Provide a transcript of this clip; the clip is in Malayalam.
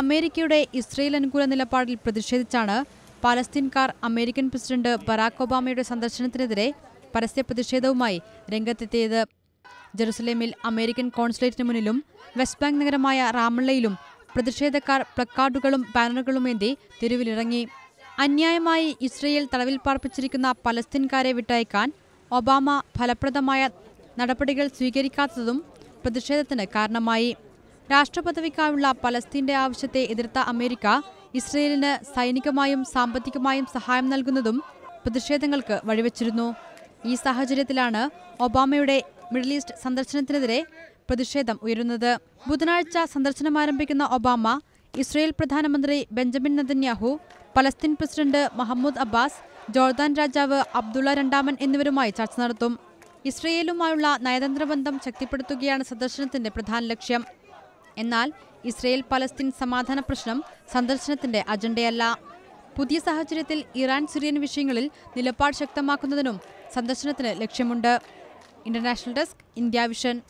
അമേരിക്കയുടെ ഇസ്രയേൽ അനുകൂല നിലപാടിൽ പ്രതിഷേധിച്ചാണ് പാലസ്തീൻകാർ അമേരിക്കൻ പ്രസിഡന്റ് ബറാക്ക് ഒബാമയുടെ സന്ദർശനത്തിനെതിരെ പരസ്യ പ്രതിഷേധവുമായി രംഗത്തെത്തിയത്. ജെറുസലേമിൽ അമേരിക്കൻ കോൺസുലേറ്റിന് മുന്നിലും വെസ്റ്റ് ബാങ്ക് നഗരമായ റാമള്ളയിലും പ്രതിഷേധക്കാർ പ്ലക്കാർഡുകളും ബാനറുകളും ഏന്തി തെരുവിലിറങ്ങി. അന്യായമായി ഇസ്രയേൽ തടവിൽ പാർപ്പിച്ചിരിക്കുന്ന പലസ്തീൻകാരെ വിട്ടയക്കാൻ ഒബാമ ഫലപ്രദമായ നടപടികൾ സ്വീകരിക്കാത്തതും പ്രതിഷേധത്തിന് കാരണമായി. രാഷ്ട്രപദവിക്കായുള്ള പലസ്തീന്റെ ആവശ്യത്തെ എതിർത്ത അമേരിക്ക ഇസ്രയേലിന് സൈനികമായും സാമ്പത്തികമായും സഹായം നൽകുന്നതും പ്രതിഷേധങ്ങൾക്ക് വഴിവെച്ചിരുന്നു. ഈ സാഹചര്യത്തിലാണ് ഒബാമയുടെ മിഡിൽ ഈസ്റ്റ് സന്ദർശനത്തിനെതിരെ പ്രതിഷേധം ഉയരുന്നത്. ബുധനാഴ്ച സന്ദർശനം ആരംഭിക്കുന്ന ഒബാമ ഇസ്രയേൽ പ്രധാനമന്ത്രി Benjamin Netanyahu Palestine president Mahmoud Abbas Jordan രാജാവ് അബ്ദുള്ള രണ്ടാമൻ എന്നിവരുമായി ചർച്ച നടത്തും. ഇസ്രയേലുമായുള്ള നയതന്ത്ര ബന്ധം ശക്തിപ്പെടുത്തുകയാണ് സന്ദർശനത്തിന്റെ പ്രധാന ലക്ഷ്യം. എന്നാൽ ഇസ്രയേൽ പലസ്തീൻ സമാധാന പ്രശ്നം സന്ദർശനത്തിന്റെ അജണ്ടയല്ല. പുതിയ സാഹചര്യത്തിൽ ഇറാൻ സിറിയൻ വിഷയങ്ങളിൽ നിലപാട് ശക്തമാക്കുന്നതിനും സന്ദർശനത്തിന് ലക്ഷ്യമുണ്ട്. International desk India vision.